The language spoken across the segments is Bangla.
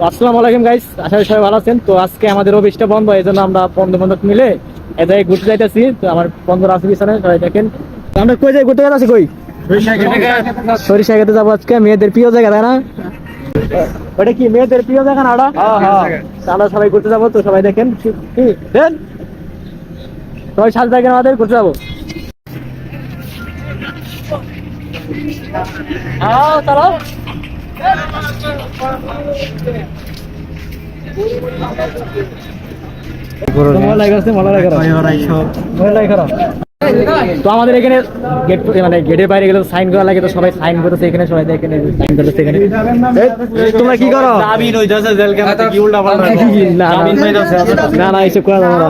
আসসালামু আলাইকুম গাইস আশা করি সবাই ভালো আছেন। তো আজকে আমাদের অফিসটা বন্ধ এই জন্য আমরা বন্ধু বান্ধব মিলে এদের ঘুরতে যাইতেছি। তো আমার বন্ধুরা আছে পিছনে সবাই দেখেন। আমরা কই যাই ঘুরতে যাচ্ছি কই? সরিষা খেতে যাব আজকে মেয়েদের প্রিয় জায়গা তাই না? ওটা কি মেয়েদের প্রিয় জায়গা না ওটা? আমরা সবাই ঘুরতে যাব তো সবাই দেখেন। কি- কি দেন। সবাই সাথে থাকেন আমাদের ঘুরতে যাব। আও চলো। মজা লাগে মজা তো আমাদের এখানে গেট মানে গেটের বাইরে গেলে সাইন করা লাগে তো সবাই সাইন করতেছে এখানে সবাই দেখেন সাইন করতেছে এখানে। তোমরা কি করো? না, না, না না এইসব করা যাবে না।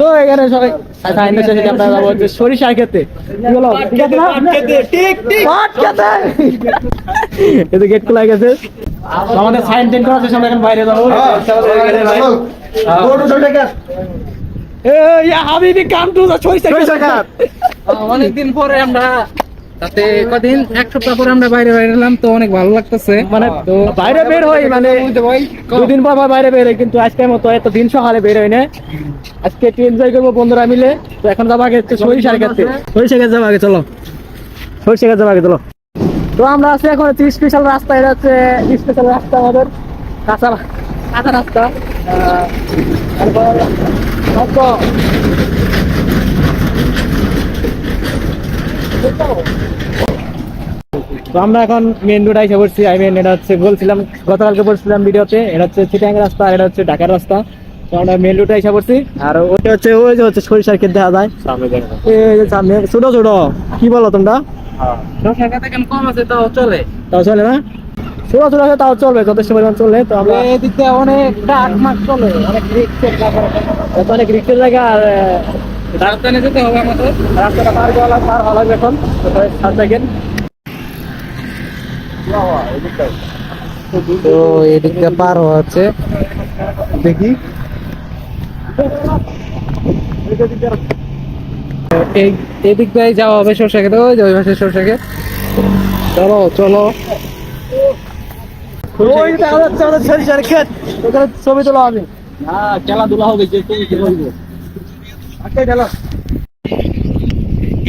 তো এখানে সবাই সাইন শেষে আমরা যাব হচ্ছে সরিষা খেতে কি হলো ঠিক না পাট খেতে এই তো গেট খোলা গেছে। আমাদের সাইন টেন করা আছে আমরা এখন বাইরে যাব। এই হাবিবি কাম টু দা সরিষা খেত অনেকদিন পরে আমরা তাতে কদিন এক সপ্তাহ পরে আমরা বাইরে বাইরে এলাম তো অনেক ভালো লাগতেছে। মানে তো বাইরে বের হই মানে দুদিন পর পর বাইরে বের হই কিন্তু আজকের মতো এত দিন সকালে বের হই না আজকে একটু এনজয় করব বন্ধুরা মিলে। তো এখন যাব আগে সরিষার খেতে সরিষা খেতে যাব আগে চলো। সরিষা যাব আগে চলো। তো আমরা আছি এখন স্পেশাল রাস্তা এটা হচ্ছে স্পেশাল রাস্তা আমাদের। কাঁচা কাঁচা রাস্তা। তারপর হয়তো তো আমরা এখন মেন রোড আইসা পড়ছি। আই মিন এটা হচ্ছে বলছিলাম গতকালকে বলছিলাম ভিডিওতে। এটা হচ্ছে চিটাং রাস্তা আর এটা হচ্ছে ঢাকার রাস্তা। তো আমরা মেন রোডে আইসা পড়ছি। আর ওটা হচ্ছে ওই যে হচ্ছে সরিষার ক্ষেত দেখা যায়। যে সামনে ছোট ছোট। কি বলো তোমরা? সরষে খেতে কেন কম আছে তাও চলে। তাও চলে না? তাও চলবে যথেষ্ট পরিমাণ চলবে তো আমরা এদিক দিয়ে অনেক ডাক মাঠ চলে অনেক রিক্সের এত অনেক রিক্সের জায়গা আর আহ, যেতে হবে আমাদের। রাস্তাটা পার করা পার হওয়া লাগবে এখন। তো সবাই তো এদিক দিয়ে পার হচ্ছে। দেখি। এই এদিক দিয়ে যাওয়া হবে সরষে খেতে ওই যে ওই পাশে সরষে চলো চলো। ওই দেখা যাচ্ছে আমাদের সরিষার ক্ষেত ওখানে ছবি তোলা হবে। হ্যাঁ খেলাধুলা হবে যে তুমি কি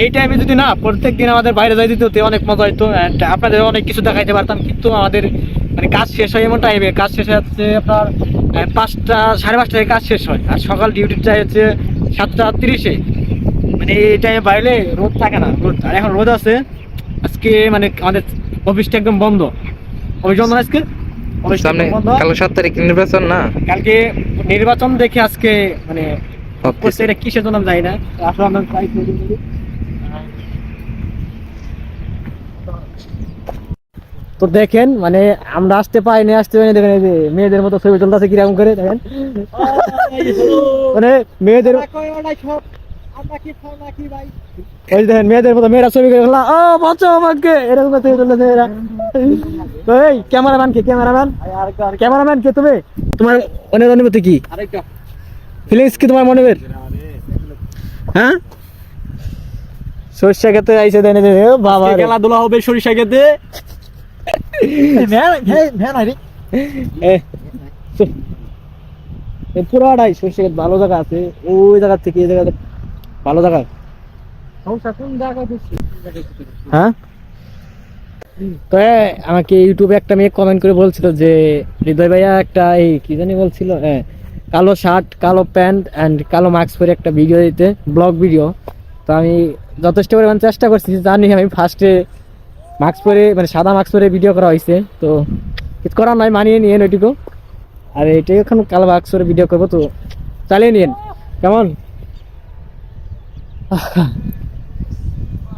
এই টাইমে যদি না প্রত্যেক দিন আমাদের বাইরে যাই দিতে অনেক মজা হইতো। আপনাদের অনেক কিছু দেখাইতে পারতাম কিন্তু আমাদের মানে কাজ শেষ হয় এমন টাইমে কাজ শেষ হয়ে যাচ্ছে আপনার পাঁচটা সাড়ে পাঁচটায় কাজ শেষ হয়। আর সকাল ডিউটি চাই হচ্ছে সাতটা তিরিশে। মানে এই টাইমে বাইরে রোদ থাকে না রোদ। আর এখন রোদ আছে। আজকে মানে আমাদের অফিসটা একদম বন্ধ। অফিস বন্ধ আজকে? সামনে কালো সাত তারিখ নির্বাচন না? কালকে নির্বাচন দেখে আজকে মানে এটা কিসের জন্য আমি জানি না। আসলে আমরা তো দেখেন মানে আমরা আসতে পাইনি আসতে পাইনি দেখেন এই যে মেয়েদের মতো ছবি তুলতেছে কীরকম করে দেখেন। মানে মেয়েদের ওই দেখেন মেয়েদের মতো মেয়েরা ছবি করে ও বাঁচাও আমাকে। এরকম ছবি তুলতেছে এরা তো এই ক্যামেরাম্যান কে ক্যামেরাম্যান? ক্যামেরাম্যান কে তুমি? তোমার অনেক অনুমতি কি? ফিলিংস কি তোমার মনে বের হ্যাঁ? সরিষা খেতে আইসে দেন বাবা খেলাধুলা হবে সরিষা খেতে। পুরাটাই সরিষা ক্ষেত ভালো জায়গা আছে। ওই জায়গা থেকে এই জায়গাতে ভালো জায়গা সমস্যা কোন জায়গায় দিচ্ছি হ্যাঁ? তো আমাকে ইউটিউবে একটা মেয়ে কমেন্ট করে বলছিল যে হৃদয় ভাইয়া একটা এই কি জানি বলছিল হ্যাঁ কালো শার্ট কালো প্যান্ট অ্যান্ড কালো মাস্ক পরে একটা ভিডিও দিতে ব্লগ ভিডিও তো আমি যথেষ্ট পরিমাণ চেষ্টা করছি জানি আমি ফার্স্টে মাস্ক পরে মানে সাদা মাস্ক পরে ভিডিও করা হয়েছে। তো কিছু করার নয় মানিয়ে নিয়েন ওইটুকু। আর এটাই এখন কালো মাস্ক পরে ভিডিও করব তো চালিয়ে নিয়েন। কেমন?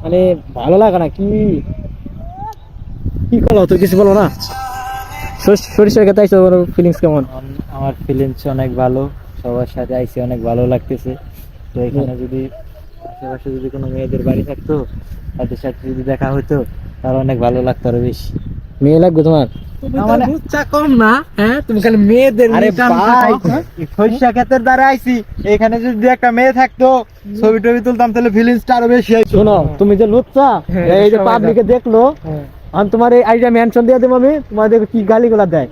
মানে ভালো লাগে না কি? কি করো তুই কিছু বলো না। সরিষ- সরিষার খেতে আইসো ফিলিংস কেমন? আমার ফিলিংস অনেক ভালো সবার সাথে আইসি অনেক ভালো লাগতেছে। তো এখানে যদি আশেপাশে যদি কোনো মেয়েদের বাড়ি থাকতো তাদের সাথে যদি দেখা হতো তাহলে অনেক ভালো লাগতো আরও বেশি। মেয়ে লাগবে তোমার? কম না হ্যাঁ? তুমি খালি মেয়েদের আরে নিতাম ভাই খাও, হ্যাঁ? সরিষা ক্ষেতের দ্বারা আইছি। এখানে যদি একটা মেয়ে থাকতো ছবি টবি তুলতাম তাহলে ফিলিংসটা আরও বেশি হইতো শোনো তুমি যে লুচ্ছা হ্যাঁ, এই যে পাবলিকে দেখল। আমি তোমার এই আইডিয়া মেনশন দিয়ে দেবো আমি তোমার দেখো কি গালিগুলা দেয়।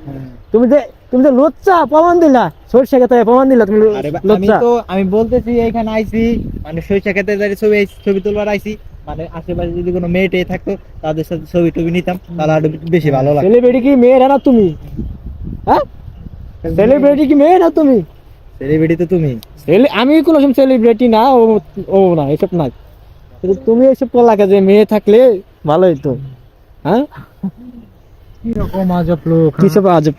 তুমি যে তুমি যে লুচ্চা প্রমাণ দিলা সরষে খেতে প্রমাণ দিলা তুমি আরে আমি তো আমি বলতেছি এখানে আইছি মানে সরিষা খেতে ছবি আইছি- ছবি তুলবার আইছি। মানে আশেপাশে যদি কোনো মেয়ে টেয়ে থাকতো তাদের সাথে ছবি টবি নিতাম তাহলে আরও বেশি ভালো লাগতো। সেলিব্রিটি কি মেয়ে না তুমি? হ্যাঁ? সেলিব্রিটি কি মেয়ে না তুমি? সেলিব্রিটি তো তুমি। আমি কোনো সময় সেলিব্রিটি না ও ও না এসব না কিন্তু তুমি এসব করলাকে যে মেয়ে থাকলে ভালোই তো। হ্যাঁ? কীরকম আজব লোক হ্যাঁ? কিসব আজব?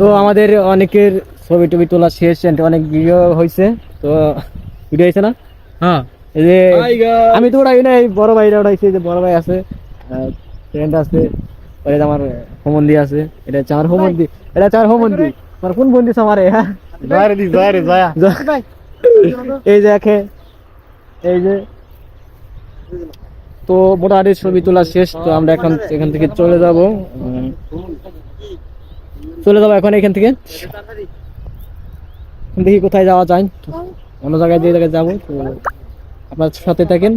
তো আমাদের অনেকের ছবি টবি তোলা শেষ অনেক ভিডিও হয়েছে তো ভিডিও হয়েছে না? হ্যাঁ। যে আমি তো উড়াই না বড় ভাইরা উড়াইছে যে বড় ভাই আছে ফ্রেন্ড আছে ওই আমার হোমন্দি আছে এটা হচ্ছে আমার হোমন্দি এটা হচ্ছে আমার হোমন্দি আমার কোন বন্দি আমারে? হ্যাঁ জয় দি জয় রে জয়া এই যে দেখে এই যে তো মোটামুটি ছবি তোলা শেষ তো আমরা এখন এখান থেকে চলে যাব চলে যাব এখন এখান থেকে। দেখি কোথায় যাওয়া যায়? অন্য জায়গায় যে জায়গায় যাব তো আপনার সাথে থাকেন।